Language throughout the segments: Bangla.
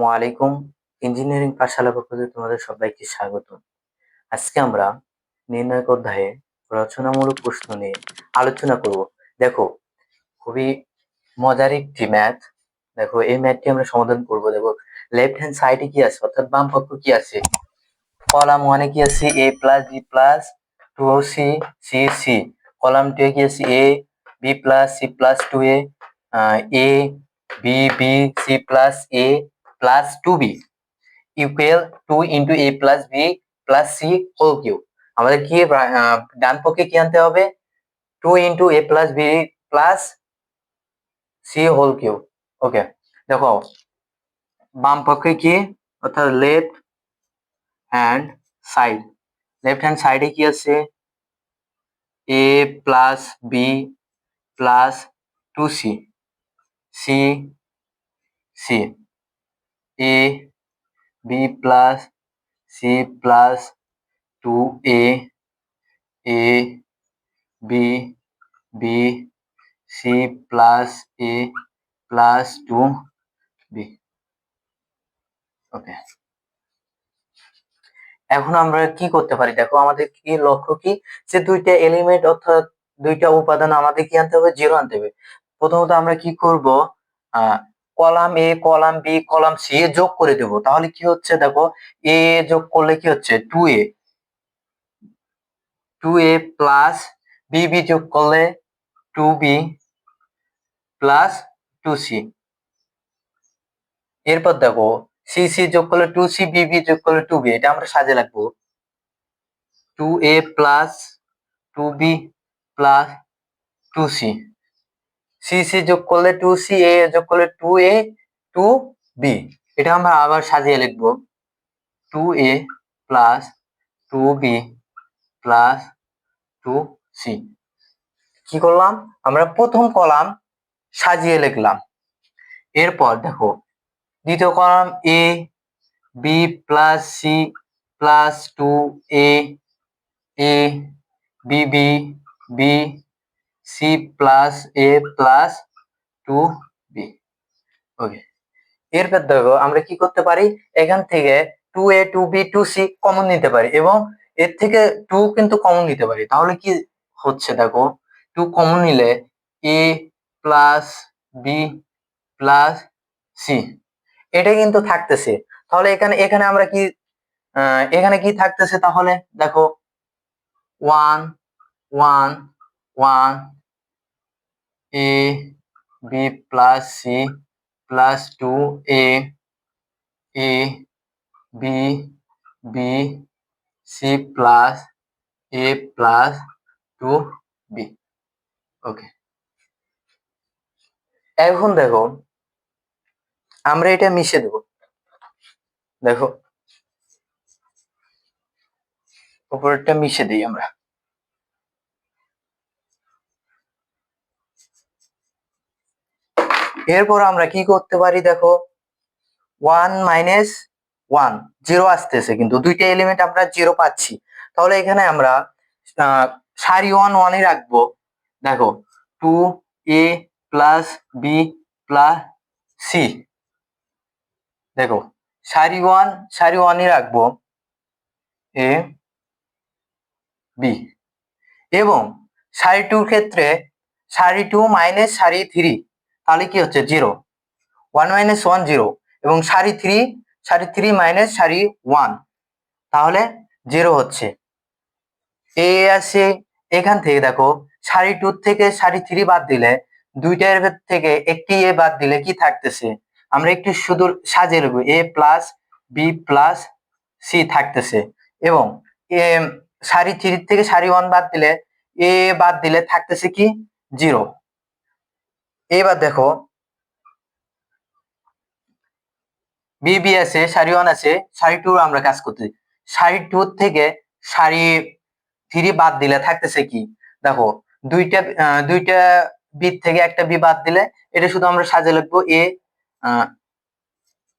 আসসালামু আলাইকুম। ইঞ্জিনিয়ারিং পাঠশালা পক্ষ থেকে তোমাদের সবাইকে স্বাগত। আজকে আমরা নির্ণায়ক অধ্যায়ে রচনামূলক প্রশ্ন নিয়ে আলোচনা করব। দেখো, খুবই মজার একটি ম্যাথ দেখো, এই ম্যাথটি আমরা সমাধান করব। দেখো লেফট হ্যান্ড সাইডে কি আছে? অর্থাৎ বাম পক্ষ কি আছে? কলাম ওয়ানে কি আছে? A plus B plus two C C C column two কি আছে? A B plus C plus two A A B B C plus A plus two B equal to into A plus B plus C whole cube আমাদের কি ডান পক্ষে কি আনতে হবে? Two into A plus B plus C whole cube okay দেখো, বাম পক্ষে কি? অর্থাৎ left hand side left hand সাইডে কি আছে? A plus B plus two C C C plus C plus two A A B B C plus A plus two B okay এখন আমরা কি করতে পারি? দেখো, আমাদের কি লক্ষ্য কি? যে দুইটা এলিমেন্ট অর্থাৎ দুইটা উপাদান আমাদের কি আনতে হবে? জিরো আনতে হবে। প্রথমত আমরা কি করব? Column A, column B, column C এ যোগ করে দেব। তাহলে কি হচ্ছে দেখো, এ যোগ করলে কি হচ্ছে? Two A two A plus B B যোগ করলে two B plus two C এরপর দেখো সি সি যোগ করলে টু সি বি বি যোগ করলে টু বি এটা আমরা সাজে লাগবো two A plus two B plus two C C C যোগ করলে টু সি এ যোগ করলে টু এ টু বি এটা আমরা আবার সাজিয়ে লিখব। Two A plus two B plus two C কি করলাম? আমরা প্রথম কলাম সাজিয়ে লিখলাম। এরপর দেখো, দ্বিতীয় column A B plus C plus two A A B B B C plus A plus two B okay এরপর দেখো, আমরা কি করতে পারি? এখান থেকে two A two B two C common নিতে পারি এবং এর থেকে টু কিন্তু কমন নিতে পারি। তাহলে কি হচ্ছে দেখো টু কমন নিলে A plus B plus C এটা কিন্তু থাকতেছে। তাহলে এখানে এখানে আমরা কি এখানে কি থাকতেছে তাহলে? দেখো one one one plus C plus two A A B B C plus A plus two B okay এখন দেখো, আমরা এটা মিশে দেব। দেখো, উপরেরটা মিশে দিই আমরা। এরপর আমরা কি করতে পারি দেখো? ওয়ান মাইনাস ওয়ান জিরো আসতেছে, কিন্তু দুইটা এলিমেন্ট আমরা জিরো পাচ্ছি। তাহলে এখানে আমরা সারি ওয়ান ওয়ানই রাখব। দেখো two A plus B plus C দেখো, সারি ওয়ান সারি ওয়ানই রাখব এ বি এবং সারি টুর ক্ষেত্রে সারি টু মাইনাস সারি থ্রি তাহলে কি হচ্ছে? Zero one minus one zero এবং সারি থ্রি সারি থ্রি মাইনাস সারি ওয়ান তাহলে জিরো হচ্ছে। এ আসে, এখান থেকে দেখো, সারি টু থেকে সারি থ্রি বাদ দিলে দুইটার থেকে একটি এ বাদ দিলে কি থাকতেছে? আমরা একটু শুধু সাজিয়ে নেব A plus B plus C থাকতেছে। এবং এ, সারি থ্রি থেকে সারি ওয়ান বাদ দিলে, এ বাদ দিলে থাকতেছে কি? জিরো এবার দেখো। বিবি আছে সারি ওয়ান আছে, সারি টু আমরা কাজ করতে সারি টু থেকে সারি থ্রি বাদ দিলে থাকতেছে কি? দেখো, দুইটা দুইটা বি থেকে একটা বি বাদ দিলে এটা শুধু আমরা সাজে লিখব এ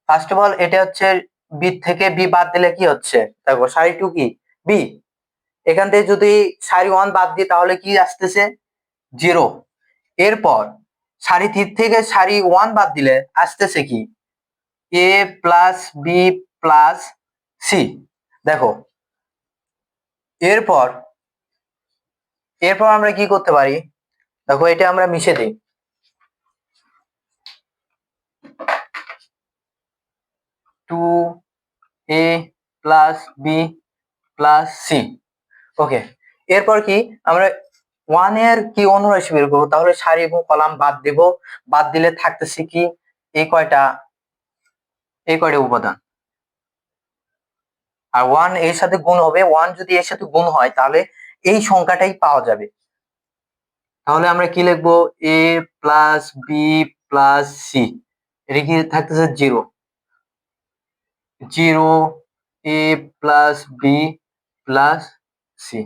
ফার্স্ট অফ অল এটা হচ্ছে বি থেকে বি বাদ দিলে কি হচ্ছে? দেখো, সারি টু কি? বি এখান থেকে যদি সারি ওয়ান বাদ দিই তাহলে কি আসতেছে? জিরো এরপর সারি থ্রি থেকে সারি ওয়ান বাদ দিলে আসতেছে কি? A plus B plus C দেখো, এরপর এরপর আমরা কি করতে পারি? দেখো, এটা আমরা মিশে দিই। Two A plus B plus C okay এরপর কি? আমরা ওয়ানের কি অনুরাশি বের করব? তাহলে সারি এবং কলাম বাদ দেব। বাদ দিলে থাকতেছে কি? এই কয়টা? এই কয়টা উপাদান? আর ওয়ানের সাথে গুণ হবে। ওয়ান যদি এর সাথে গুণ হয়, তাহলে এই সংখ্যাটাই পাওয়া যাবে। তাহলে আমরা কি লিখব? A plus B plus C এটা কি থাকতেছে? Zero zero A plus B plus C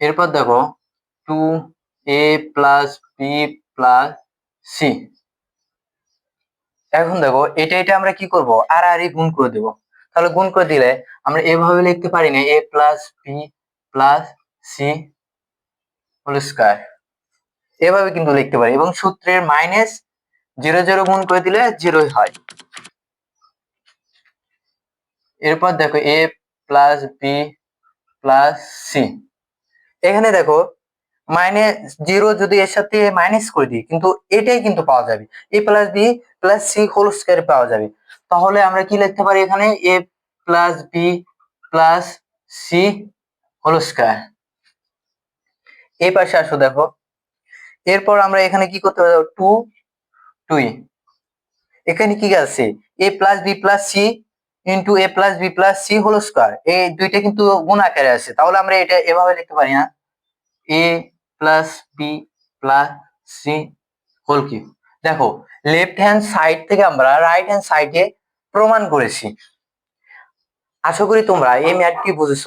এরপর দেখো two A plus B plus C এখন দেখো এটা এটা আমরা কি করব? আর আর গুণ করে দেব। তাহলে গুণ করে দিলে আমরা এভাবে লিখতে পারি না A plus B plus C whole square এভাবে কিন্তু লিখতে পারি এবং সূত্রের মাইনাস জিরো জিরো গুণ করে দিলে জিরোই হয়। এরপর দেখো A plus B plus C এখানে দেখো মাইনাস জিরো যদি এর সাথে মাইনাস করে দিই, কিন্তু এটাই কিন্তু পাওয়া যাবে। A plus B plus C whole square পাওয়া যাবে। তাহলে আমরা কি লিখতে পারি এখানে? A plus B plus C whole square এই পাশে আসো দেখো। এরপর আমরা এখানে কি করতে পারি? টু টুই এখানে কি আছে A plus B plus C into A plus B plus C whole square এই দুইটা কিন্তু গুণ আকারে আছে। তাহলে আমরা এটা এভাবে লিখতে পারি না A plus B plus C whole cube দেখো লেফট হ্যান্ড সাইড থেকে আমরা রাইট হ্যান্ড সাইডে প্রমাণ করেছি। আশা করি তোমরা এই ম্যাথটি বুঝেছ?